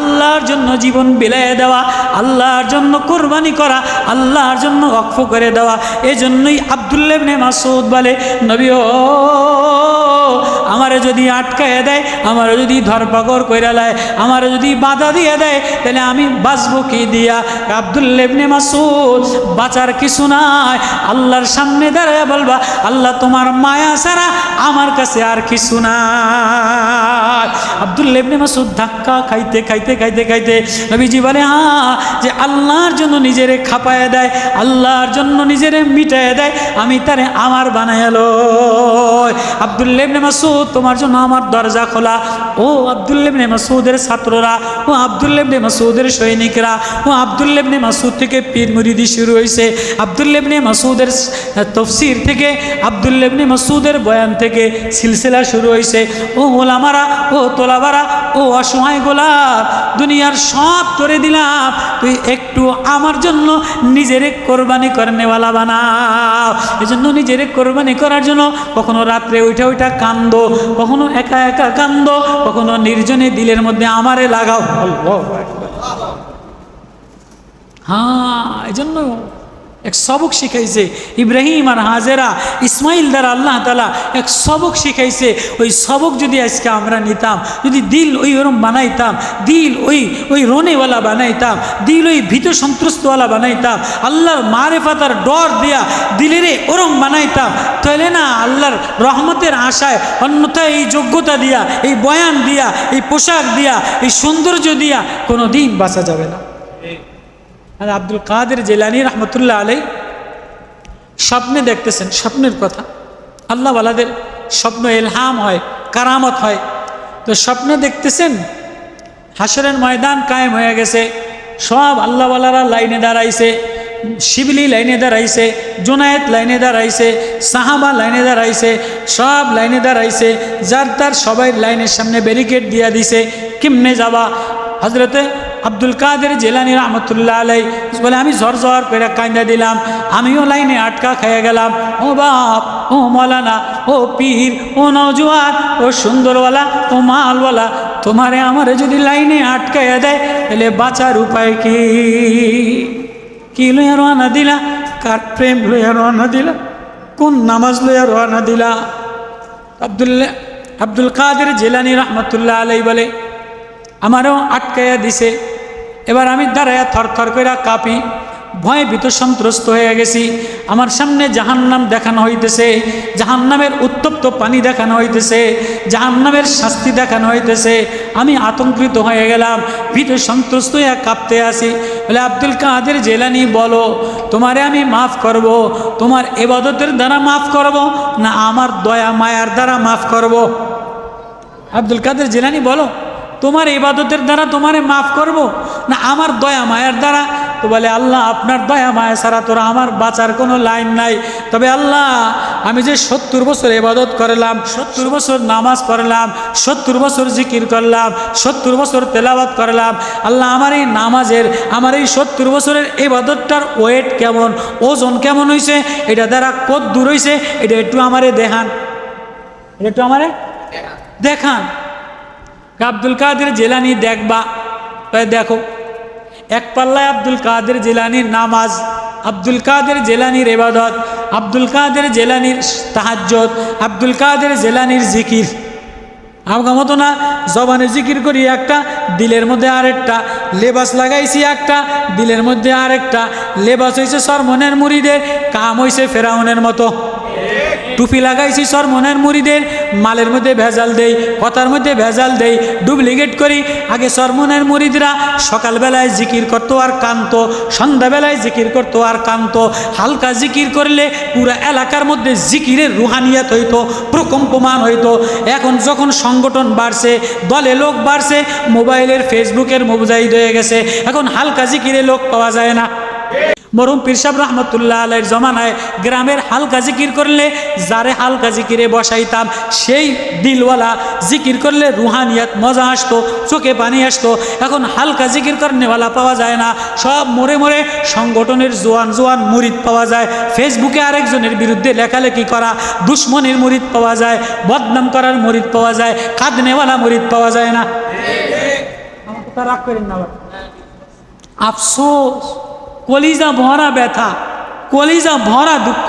আল্লাহর জন্য জীবন বিলায় দেওয়া, আল্লাহর জন্য কোরবানি করা, আল্লাহর জন্য অক্ষ করে দেওয়া, এজন্যই আবদুল্লেবনে মাসুদ বলে, নবী ও আমারে যদি আটকায় দেয়, আমারে যদি ধরপাকড় করে দেয় আমারে যদি বাধা দিয়ে দেয়, তাহলে আমি বাঁচবো কি দিয়া? আবদুল্লেবনে মাসুদ বাঁচার কিছু নাই। আল্লাহর সামনে দাঁড়ায় বলবা, আল্লাহ তোমার মায়া ছাড়া আমার কাছে আর কিছু নাই। আবদুল্লেবনে মাসুদ ধাক্কা খাইতে খাইতে খাইতে খাইতে নবীজি বলে হ্যাঁ যে আল্লাহর জন্য নিজেরে খাপায় দেয়, আল্লাহর জন্য নিজেরে মিটায় দেয়, আমি তারে আমার বানায়ালো আবদুল্লেবনে মাসুদ তোমার জন্য আমার দরজা খোলা। ও আবদুল্লেবনে মাসুদের ছাত্ররা, ও আবদুল্লেবনে মাসুদের সৈনিকরা, ও আবদুল্লেবনে মাসুদ থেকে পীর মুরিদি শুরু হয়েছে আবদুল্লেবনে মাসুদের তফসির থেকে আবদুল্লেবনে মাসুদের বয়ান থেকে সিলসিলা শুরু হয়েছে ও ওলামারা, ও তোলাবারা, ও অসহায় গোলাপ, দুনিয়ার সব করে দিলাম। তুই একটু আমার জন্য নিজেরে কোরবানি করেনেওয়ালা বানাও। এজন্য নিজেরে কোরবানি করার জন্য কখনো রাত্রে উঠে উঠা কান্দ। কখনো একা একা কান্দ কখনো নির্জনে দিলের মধ্যে আমারে লাগাও। হ্যাঁ এই জন্য এক সবক শিখাইছে। ইব্রাহিম আর হাজেরা, ইসমাইল দ্বারা আল্লাহ তালা এক সবক শিখাইছে। ওই সবক যদি আজকে আমরা নিতাম, যদি দিল ওই ওরম বানাইতাম, দিল ওই ওই রনেওয়ালা বানাইতাম, দিল ওই ভীত সন্ত্রস্তওয়ালা বানাইতাম, আল্লাহর মারেফাতার ডর দিয়া দিলেরে ওরম বানাইতাম, তাহলে না আল্লাহর রহমতের আশায়, অন্যথায় এই যোগ্যতা দিয়া, এই বয়ান দিয়া, এই পোশাক দিয়া, এই সৌন্দর্য দিয়া কোনো দিন বাঁচা যাবে না। আর আব্দুল কাদের জেলানি রহমতুল্লাহ আলাই স্বপ্নে দেখতেছেন, স্বপ্নের কথা। আল্লাহওয়ালাদের স্বপ্ন এলহাম হয়, কারামত হয়। তো স্বপ্ন দেখতেছেন হাসরের ময়দান কায়েম হয়ে গেছে, সব আল্লাহওয়ালারা লাইনে দাঁড়াইছে, শিবলি লাইনে দাঁড়াইছে জোনায়েত লাইনে দাঁড়াইছে, সাহাবা লাইনে দাঁড়াইছে, সব লাইনে দাঁড়াইছে, যার তার সবাই লাইনের সামনে ব্যারিকেড দিয়া দিছে, কেমনে যাবা? হজরতে আব্দুল কাদের জেলানি রহমতুল্লাহ আলাই বলে, আমি ঝর ঝর করে কান্দা দিলাম, আমিও লাইনে আটকা খেয়ে গেলাম। ও বাপ, ও মৌলানা, ও পীর, ও নৌজওয়ান ও সুন্দরওয়ালা, ও মালওয়ালা, তোমারে আমারে যদি লাইনে আটকাইয়া দেয়, তাহলে বাঁচার উপায় কি? কি লইয়া রওনা দিলা? কার প্রেম লইয়া রওনা দিলা? কোন নামাজ লইয়া রওনা দিলা? আবদুল্লাহ আব্দুল কাদের জেলানি রহমতুল্লাহ আলাই বলে আমারও আটকাইয়া দিছে। এবার আমি দাঁড়াইয়া থর থর করে কাঁপি। ভয়ে ভীত সন্ত্রস্ত হয়ে গেছি। আমার সামনে জাহান্নাম দেখানো হইতেছে। জাহান্নামের উত্তপ্ত পানি দেখানো হইতেছে। জাহান্নামের শাস্তি দেখানো হইতেছে। আমি আতঙ্কিত হয়ে গেলাম। ভীত সন্ত্রস্ত হয়ে কাঁপতে আসি। বলে, আব্দুল কাদের জেলানি, বলো, তোমারে আমি মাফ করব। তোমার এবাদতের দ্বারা মাফ করব না আমার দয়া, মায়ার দ্বারা মাফ করব। আব্দুল কাদের জেলানি, বলো। তোমার ইবাদতের দ্বারা তোমারে মাফ করব? না, আমার দয়া মায়ের দ্বারা? তো বলে, আল্লাহ, আপনার দয়া মায়া ছাড়া তোরা আমার বাঁচার কোনো লাইন নাই। তবে আল্লাহ, আমি যে সত্তর বছর এবাদত করলাম, সত্তর বছর নামাজ পড়লাম, সত্তর বছর জিকির করলাম, সত্তর বছর তেলাবাত করলাম, আল্লাহ, আমার এই নামাজের, আমার এই সত্তর বছরের ইবাদতটার ওয়েট কেমন, ওজন কেমন হয়েছে এটা দ্বারা কত দূর হয়েছে এটা একটু আমারে দেখান। এটা একটু আমারে দেখান। আব্দুল কাদের জেলানি দেখবা? তাই দেখো। এক পাল্লায় আব্দুল কাদের জেলানির নামাজ, আব্দুল কাদের জেলানির এবাদত আব্দুল কাদের জেলানির তাহাজ্জত আব্দুল কাদের জেলানির জিকির। আমার মতো না, জবানে জিকির করি একটা, দিলের মধ্যে আরেকটা, লেবাস লাগাইছি একটা, দিলের মধ্যে আরেকটা, লেবাস হয়েছে সরমনের মুড়িদের, কাম হয়েছে ফেরাউনের মতো। টুপি লাগাইছি সরমনের মুড়িদের মালের মধ্যে ভেজাল দেই, কথার মধ্যে ভেজাল দেই, ডুপ্লিকেট করি। আগে সরমনের মুড়িদরা সকালবেলায় জিকির করতো আর কান্ত, সন্ধ্যাবেলায় জিকির করতো আর কান্ত। হালকা জিকির করলে পুরো এলাকার মধ্যে জিকিরের রুহানিয়াত হইতো, প্রকম্পমান হইতো। এখন যখন সংগঠন বাড়ছে, দলে লোক বাড়ছে, মোবাইলের, ফেসবুকের মোবাইল হয়ে গেছে। এখন হালকা জিকিরে লোক পাওয়া যায় না। মরুম পিরসাব রহমতুল্লাহ আলের জমানায় গ্রামের হালকা জিকির করলে যারে হালকা জিকিরে বসাইতাম সেই দিলওয়ালা জিকির করলে রুহানিয়াত মজা আসতো চোখে পানি আসতো। এখন হালকা জিকির করেনেওয়ালা পাওয়া যায় না সব মরে মরে সংগঠনের জোয়ান জোয়ান মুরিদ পাওয়া যায়। ফেসবুকে আরেকজনের বিরুদ্ধে লেখালেখি করা দুশ্মনের মুরিদ পাওয়া যায় বদনাম করার মুরিদ পাওয়া যায় কাঁদনেওয়ালা মুরিদ পাওয়া যায় না। কথা রাগ করেন না আফসোস। কলিজা ভরা ব্যথা, কলিজা ভরা দুঃখ।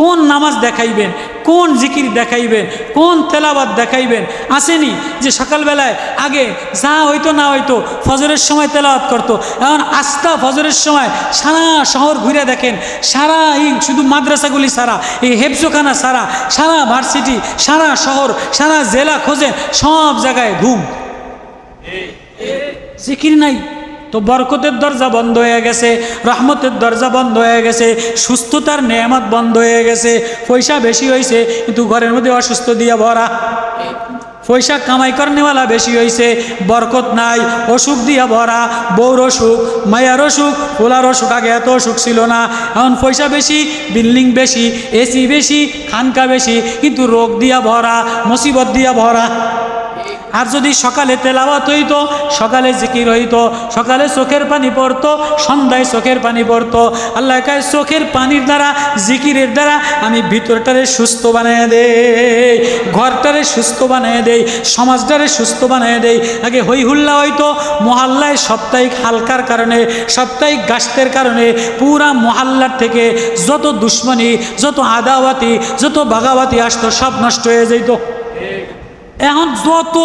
কোন নামাজ দেখাইবেন, কোন জিকির দেখাইবেন, কোন তেলাবাদ দেখাইবেন? আসেনি যে সকালবেলায় আগে যা হইতো না হইতো ফজরের সময় তেলাওয়াত করতো। এখন আস্থা ফজরের সময় সারা শহর ঘুরে দেখেন, সারা এই শুধু মাদ্রাসাগুলি সারা, এই হেফজোখানা সারা সারা ভার্সিটি, সারা শহর, সারা জেলা খোঁজে সব জায়গায় ঘুম। জিকির নাই। তো বরকতের দরজা বন্ধ হয়ে গেছে, রহমতের দরজা বন্ধ হয়ে গেছে, সুস্থতার নেয়ামত বন্ধ হয়ে গেছে। পয়সা বেশি হয়েছে কিন্তু ঘরের মধ্যে অসুস্থ দিয়ে ভরা। পয়সা কামাই করেনেওয়ালা বেশি হয়েছে বরকত নাই, অসুখ দিয়া ভরা, বউর অসুখ, মায়ার অসুখ, পোলার অসুখ আগে এত অসুখ ছিল না। এখন পয়সা বেশি, বিল্ডিং বেশি, এসি বেশি, খানকা বেশি, কিন্তু রোগ দিয়া ভরা, মুসিবত দিয়া ভরা। আর যদি সকালে তেলাওয়াত হইতো, সকালে জিকির হইতো, সকালে চোখের পানি পড়তো, সন্ধ্যায় চোখের পানি পড়তো, আল্লাহ কায়, চোখের পানির দ্বারা, জিকিরের দ্বারা আমি ভিতরটারে সুস্থ বানিয়ে দেই, ঘরটারে সুস্থ বানিয়ে দেই, সমাজটারে সুস্থ বানিয়ে দেই। আগে হই হুল্লা হইতো, মহল্লায় সাপ্তাহিক হালকার কারণে, সাপ্তাহিক গাছতের কারণে, পুরা মহল্লার থেকে যত দুশ্মনী, যত আদাওয়াতি, যত বাগাওয়াতি আসতো, সব নষ্ট হয়ে যেত এখন যত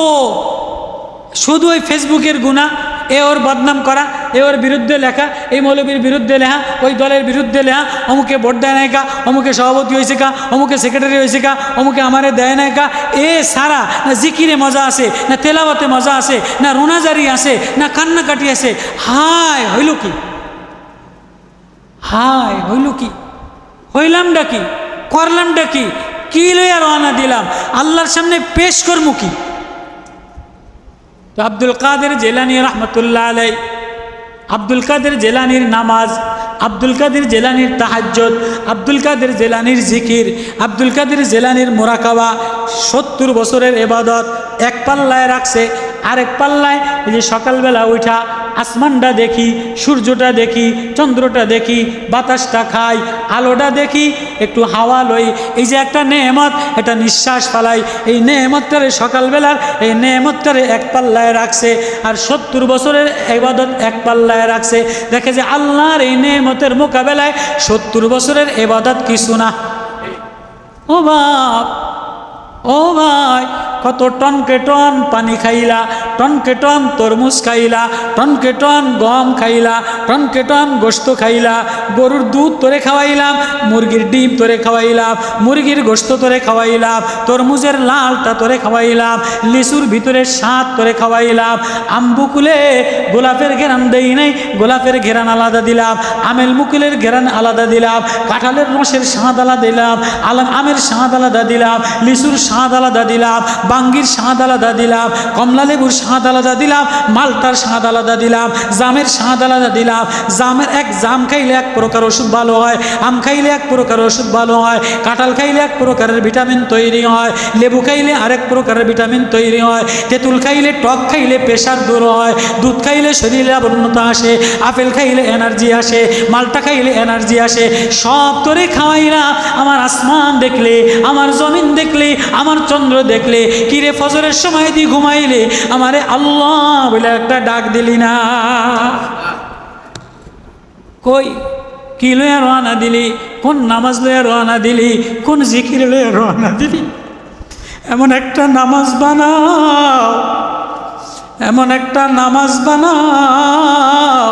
শুধু ওই ফেসবুকের গুণা, এ ওর বদনাম করা, এ ওর বিরুদ্ধে লেখা, এই মৌলবীর বিরুদ্ধে লেখা, ওই দলের বিরুদ্ধে লেখা, অমুকে ভোট দেয় নাই কা, অমুকে সভাপতি হয়েছে কা, অমুকে সেক্রেটারি হয়েছে কা, অমুকে আমারে দেয় নাই কা, এ সারা না জিকিরে মজা আছে, না তেলাওয়াতে মজা আছে, না রোনাজারি আছে, না কান্নাকাটি আছে, হায় হইল কি? হায় হইল কি? হইলামটা কি? করলামটা কি? কি লইয়া রওনা দিলাম? আল্লাহর সামনে পেশ করব কি? তো আব্দুল কাদের জেলানি রহমতুল্লাহ আলাই আব্দুল কাদের জেলানির নামাজ, আব্দুল কাদের জেলানির তাহাজ্জত আব্দুল কাদের জেলানির জিকির, আব্দুল কাদের জেলানির মোরাকাবা, সত্তর বছরের এবাদত এক পাল্লায় রাখছে আরেক পাল্লায় এই যে সকালবেলা উঠা, আসমানটা দেখি, সূর্যটা দেখি, চন্দ্রটা দেখি, বাতাসটা খাই, আলোটা দেখি, একটু হাওয়া লই। এই যে একটা নেহমত এটা নিঃশ্বাস ফালাই। এই নেহমতটারে সকালবেলার, এই নেহমতটারে এক পাল্লায় রাখছে। আর সত্তর বছরের এবাদত এক পাল্লায় রাখছে। দেখে যে আল্লাহর এই নেহমতের মোকাবেলায় সত্তর বছরের এবাদত কিছু না। ও বাপ ও ভাই কত টনকে টন পানি খাইলা টনকে টন তরমুজ খাইলা টনকে টন গম খাইলা টনকে টন গোস্ত খাইলা, গরুর দুধ তোরে খাওয়াইলাম, মুরগির ডিম তোরে খাওয়াইলাম, মুরগির গোস্ত তোরে খাওয়াইলাম, তরমুজের লালটা তোরে খাওয়াইলাম, লিচুর ভিতরে স্বাদ তোরে খাওয়াইলাম, আম্বুকুলে গোলাপের ঘেরান দেই নাই, গোলাপের ঘেরান আলাদা দিলাম, আমেল মুকুলের ঘেরান আলাদা দিলাম, কাঁঠালের রসের স্বাদ আলাদা দিলাম আলাম আমের স্বাদ আলাদা দিলাম, লিচুর স্বাদ আলাদা দিলাম বাঙ্গির স্বাদ আলাদা দিলাম, কমলা লেবুর স্বাদ আলাদা দিলাম, মালটার স্বাদ আলাদা দিলাম, জামের স্বাদ আলাদা দিলাম। জামের এক জাম খাইলে এক প্রকার ওষুধ ভালো হয়, আম খাইলে এক প্রকার ওষুধ ভালো হয়, কাঁঠাল খাইলে এক প্রকারের ভিটামিন তৈরি হয়, লেবু খাইলে আরেক প্রকারের ভিটামিন তৈরি হয়, তেঁতুল খাইলে টক খাইলে প্রেশার দূর হয়, দুধ খাইলে শরীরে আবর্ণতা আসে, আপেল খাইলে এনার্জি আসে, মালটা খাইলে এনার্জি আসে, সব তোরে খাওয়াই না আমার আসমান দেখলে, আমার জমিন দেখলে, আমার চন্দ্র দেখলে কিরে ফজরের সময় দি ঘুমাইলে আমারে আল্লাহ বলে একটা ডাক দিলি না। কই? কি লইয়া রওনা দিলি? কোন নামাজ লইয়া রওনা দিলি? কোন জিকির লইয়া রওনা দিলি? এমন একটা নামাজ বানাও, এমন একটা নামাজ বানাও,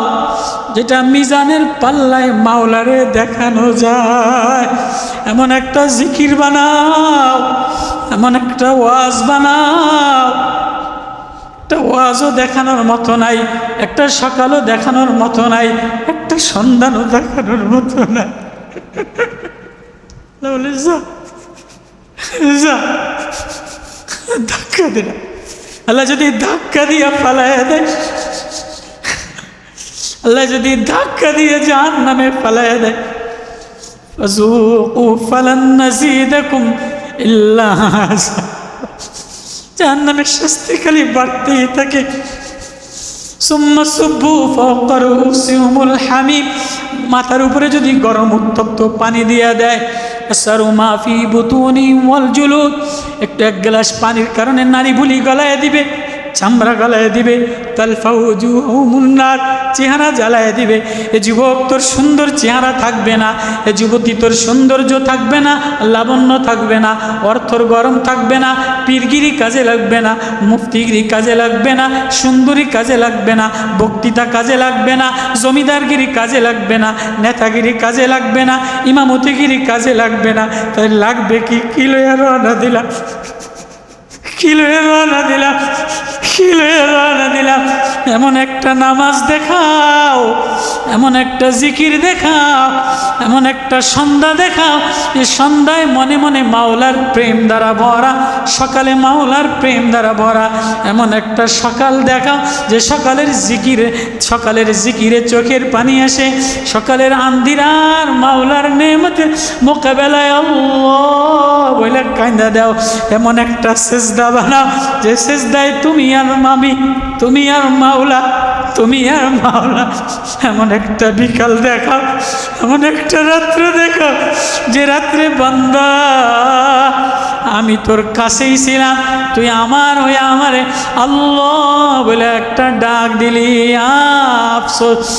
যেটা মিজানের পাল্লায় মাওলারে দেখানো যায়। এমন একটা জিকির বানাও এমন একটা ওয়াজ বানাও একটা ওয়াজও দেখানোর মতো নাই একটা সকালও দেখানোর মতো নাই একটা সন্ধানও দেখানোর মতো নাই বলে যা যা ধাক্কা দে না আল্লাহ যদি ধাক্কা দিয়ে পালায় দেয় আল্লাহ যদি ধাক্কা দিয়ে জাহান নামে পালায় দেয় فذوقوا فلن نزيدكم ইল্লাহ যার নামের বাড়তেই থাকে। সুম্মা মাথার উপরে যদি গরম উত্তপ্ত পানি দিয়া দেয় সারু মাফি বুতুনি ওয়াল একটু এক গ্লাস পানির কারণে নারী ভুলি গলায় দিবে। চামড়া গালায় দিবে তালফাউজু মুন্নার চেহারা জ্বালায় দিবে। এ যুবক, তোর সুন্দর চেহারা থাকবে না। এ যুবতী, তোর সৌন্দর্য থাকবে না, লাবণ্য থাকবে না, অর্থর গরম থাকবে না, পীরগিরি কাজে লাগবে না, মুফতিগিরি কাজে লাগবে না, সুন্দরী কাজে লাগবে না, বক্তৃতা কাজে লাগবে না, জমিদারগিরি কাজে লাগবে না, নেতাগিরি কাজে লাগবে না, ইমামতিগিরি কাজে লাগবে না। তাই লাগবে কি? কিলো রওনা দিলাম কিলো রওনা দিলাম দিলাম, এমন একটা নামাজ দেখাও, এমন একটা জিকির দেখাও, এমন একটা সন্ধ্যা দেখাও যে সন্ধ্যায় মনে মনে মাওলার প্রেম দ্বারা ভরা, সকালে মাওলার প্রেম দ্বারা ভরা, এমন একটা সকাল দেখাও, যে সকালের জিকিরে সকালের জিকিরে চোখের পানি আসে, সকালের আন্দিরার মাওলার নেমতে, মোকাবেলায় বলে কান্দা দাও, এমন একটা সেজদা বানাও, যে সেজদায় তুমি আর মামি, তুমি আর মাওলা, তুমি আর মাওলা। এমন একটা বিকাল দেখাও, এমন একটা রাত্র দেখাও, যে রাত্রে বান্দা, আমি তোর কাছেই ছিলাম, তুই আমার হয়ে আমারে আল্লাহ বলে একটা ডাক দিলি, আফসোস।